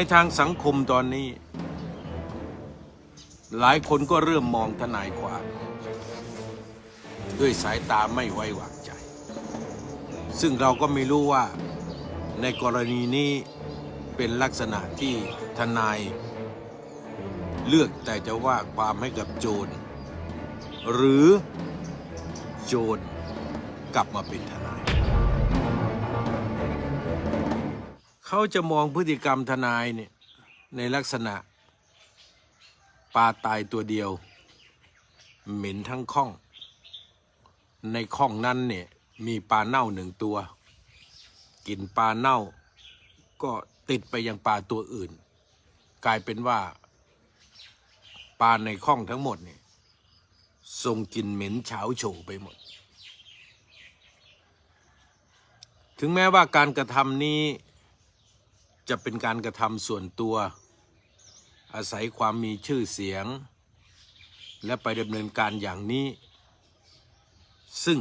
ในทางสังคมตอนนี้ หลายคนก็เริ่มมองทนายความด้วยสายตาไม่ไว้วางใจ ซึ่งเราก็ไม่รู้ว่าในกรณีนี้เป็นลักษณะที่ทนาย เลือกแต่จะว่าความให้กับโจร หรือโจรกลับมาเป็นทนาย เขาจะมองพฤติกรรมทนายเนี่ยในลักษณะ ปลาตายตัวเดียว เหม็นทั้งข้อง ในข้องนั้นเนี่ยมีปลาเน่าหนึ่งตัว กินปลาเน่า ก็ติดไปยังปลาตัวอื่น กลายเป็นว่า ปลาในข้องทั้งหมดเนี่ยส่งกลิ่นเหม็นเฉาโฉไปหมด ถึงแม้ว่าการกระทำนี้ จะเป็นการกระทำส่วนตัว อาศัยความมีชื่อเสียง และไปดำเนินการอย่างนี้ ซึ่ง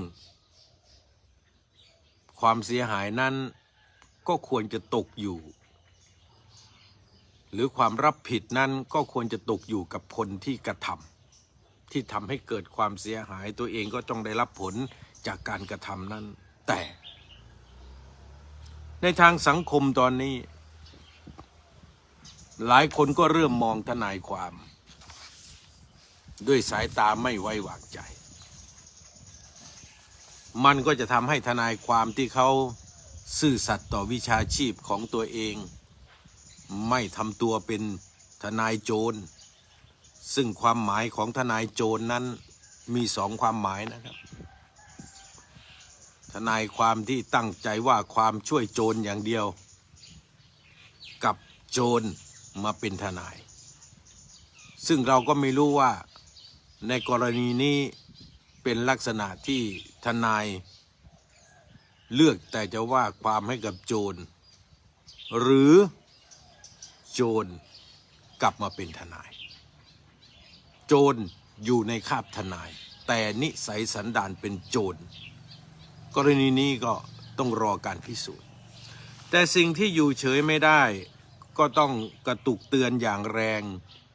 ความเสียหายนั้นก็ควรจะตกอยู่ หรือความรับผิดนั้นก็ควรจะตกอยู่กับคนที่กระทำที่ทำให้เกิดความเสียหายตัวเองก็ต้องได้รับผลจากการกระทำนั้น แต่ ในทางสังคมตอนนี้ หลายคนก็เริ่มมองทนายความ ด้วยสายตาไม่ไว้วางใจ มันก็จะทำให้ทนายความที่เขาซื่อสัตย์ต่อวิชาชีพของตัวเอง ไม่ทำตัวเป็นทนายโจร ซึ่งความหมายของทนายโจรนั้นมีสองความหมายนะครับ ทนายความที่ตั้งใจว่าความช่วยโจรอย่างเดียว กับโจร มาเป็นทนาย ซึ่งเราก็ไม่รู้ว่าในกรณีนี้เป็นลักษณะที่ทนาย เลือกแต่จะว่าความให้กับโจร หรือโจรกลับมาเป็นทนาย โจรอยู่ในคาบทนาย แต่นิสัยสันดานเป็นโจร กรณีนี้ก็ต้องรอการพิสูจน์ แต่สิ่งที่อยู่เฉยไม่ได้ ก็ต้องกระตุกเตือนอย่างแรง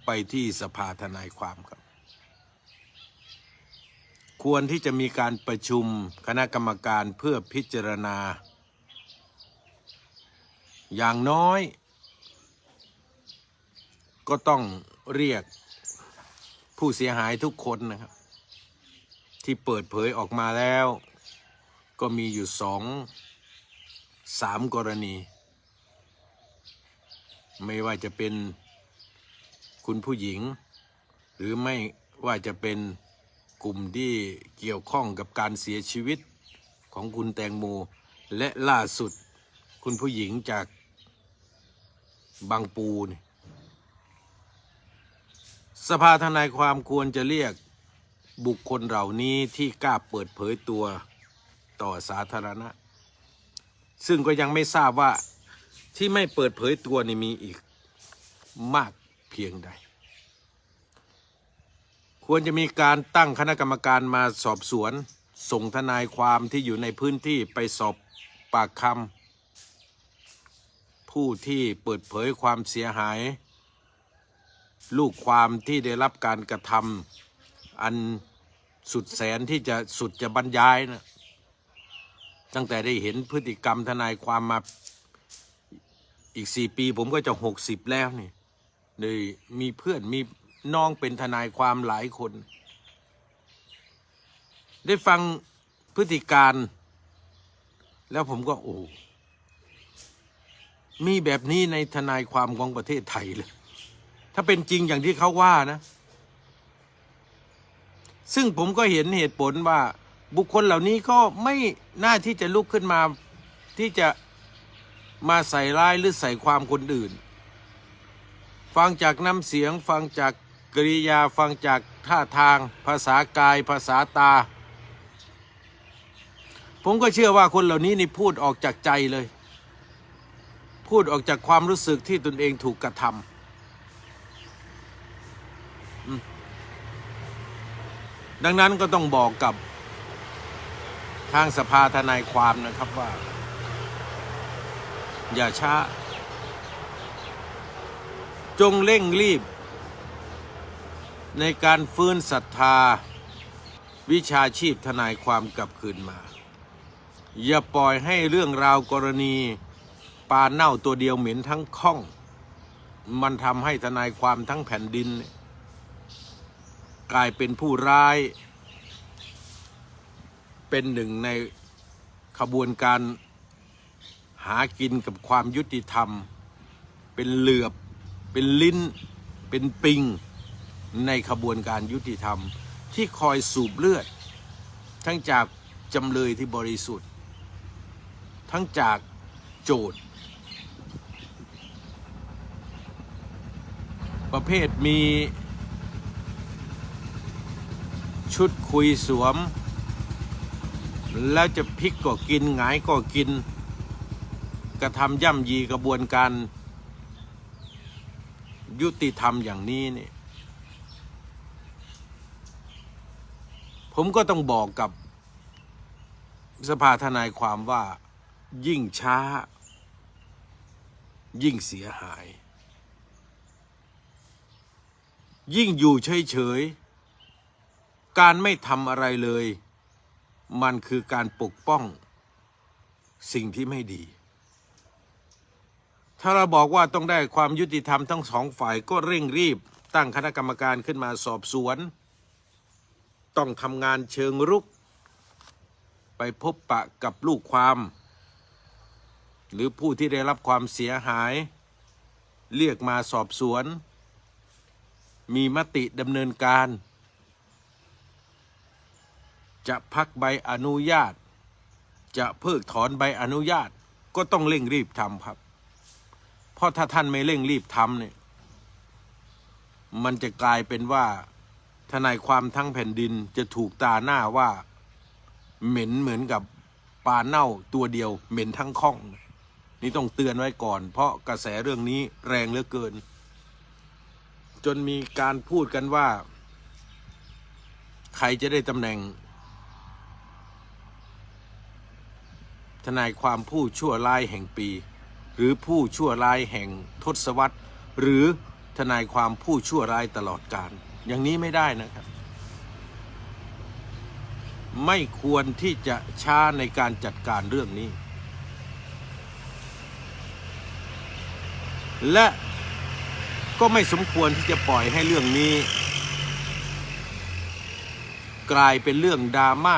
ไปที่สภาทนายความครับ ควรที่จะมีการประชุมคณะกรรมการเพื่อพิจารณา อย่างน้อย ก็ต้องเรียกผู้เสียหายทุกคนนะครับ ที่เปิดเผยออกมาแล้ว ก็มีอยู่สองสามกรณี ไม่ว่าจะเป็นคุณผู้หญิง หรือไม่ว่าจะเป็นกลุ่มที่เกี่ยวข้องกับการเสียชีวิตของคุณแตงโม และล่าสุดคุณผู้หญิงจากบางปูนสภาทนายความควรจะเรียกบุคคลเหล่านี้ที่กล้าเปิดเผยตัวต่อสาธารณะ ซึ่งก็ยังไม่ทราบว่า ที่ไม่เปิดเผยตัวนี่มีอีกมากเพียงใด ควรจะมีการตั้งคณะกรรมการมาสอบสวน ส่งทนายความที่อยู่ในพื้นที่ไปสอบปากคำผู้ที่เปิดเผยความเสียหาย ลูกความที่ได้รับการกระทำอันสุดแสนที่จะสุดจะบรรยายนะตั้งแต่ได้เห็นพฤติกรรมทนายความมา อีกสี่ปีผมก็จะหกสิบแล้วนี่เลยมีเพื่อนมีน้องเป็นทนายความหลายคน ได้ฟังพฤติการ แล้วผมก็โอ้มีแบบนี้ในทนายความของประเทศไทยเลย ถ้าเป็นจริงอย่างที่เขาว่านะ ซึ่งผมก็เห็นเหตุผลว่าบุคคลเหล่านี้ก็ไม่น่าที่จะลุกขึ้นมาที่จะ มาใส่ร้ายหรือใส่ความคนอื่น ฟังจากน้ำเสียงฟังจากกริยาฟังจากท่าทาง ภาษากายภาษาตา ผมก็เชื่อว่าคนเหล่านี้นี่พูดออกจากใจเลย พูดออกจากความรู้สึกที่ตนเองถูกกระทำดังนั้นก็ต้องบอกกับทางสภาทนายความนะครับว่า อย่าช้า จงเร่งรีบ ในการฟื้นศรัทธา วิชาชีพทนายความกลับคืนมา อย่าปล่อยให้เรื่องราวกรณีปลาเน่าตัวเดียวเหม็นทั้งข้อง มันทำให้ทนายความทั้งแผ่นดิน กลายเป็นผู้ร้าย เป็นหนึ่งในขบวนการ หากินกับความยุติธรรม เป็นเหลือบ เป็นลิ้น เป็นปิง ในขบวนการยุติธรรม ที่คอยสูบเลือด ทั้งจากจำเลยที่บริสุทธิ์ ทั้งจากโจทย์ ประเภทมีชุดคุยสวม แล้วจะพลิกก็กินหงายก็กิน กระทำย่ำยีกระบวนการยุติธรรมอย่างนี้เนี่ยผมก็ต้องบอกกับสภาทนายความว่ายิ่งช้า ยิ่งเสียหาย ยิ่งอยู่เฉยๆ การไม่ทำอะไรเลย มันคือการปกป้องสิ่งที่ไม่ดี ถ้าเราบอกว่าต้องได้ความยุติธรรมทั้งสองฝ่ายก็เร่งรีบ ตั้งคณะกรรมการขึ้นมาสอบสวน ต้องทำงานเชิงรุก ไปพบปะกับลูกความ หรือผู้ที่ได้รับความเสียหาย เรียกมาสอบสวน มีมติดำเนินการ จะพักใบอนุญาต จะเพิกถอนใบอนุญาตก็ต้องเร่งรีบทำครับ เพราะถ้าท่านไม่เร่งรีบทำเนี่ย มันจะกลายเป็นว่าทนายความทั้งแผ่นดินจะถูกตาหน้าว่า เหม็นเหมือนกับปลาเน่าตัวเดียว เหม็นทั้งข้อง นี่ต้องเตือนไว้ก่อน เพราะกระแสเรื่องนี้แรงเหลือเกิน จนมีการพูดกันว่า ใครจะได้ตำแหน่ง ทนายความผู้ชั่วร้ายแห่งปี หรือผู้ชั่วร้ายแห่งทศวรรษ หรือทนายความผู้ชั่วร้ายตลอดกาลอย่างนี้ไม่ได้นะครับ ไม่ควรที่จะช้าในการจัดการเรื่องนี้ และก็ไม่สมควรที่จะปล่อยให้เรื่องนี้ กลายเป็นเรื่องดราม่า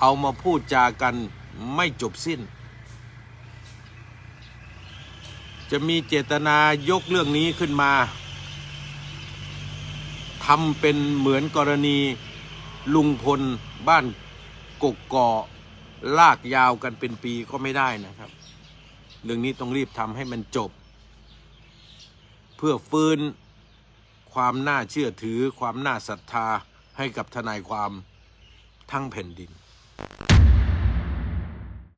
เอามาพูดจากันไม่จบสิ้น จะมีเจตนายกเรื่องนี้ขึ้นมาทำเป็นเหมือนกรณีลุงพลบ้านกกกอลากยาวกันเป็นปีก็ไม่ได้นะครับ เรื่องนี้ต้องรีบทำให้มันจบ เพื่อฟื้นความน่าเชื่อถือความน่าศรัทธาให้กับทนายความทั้งแผ่นดิน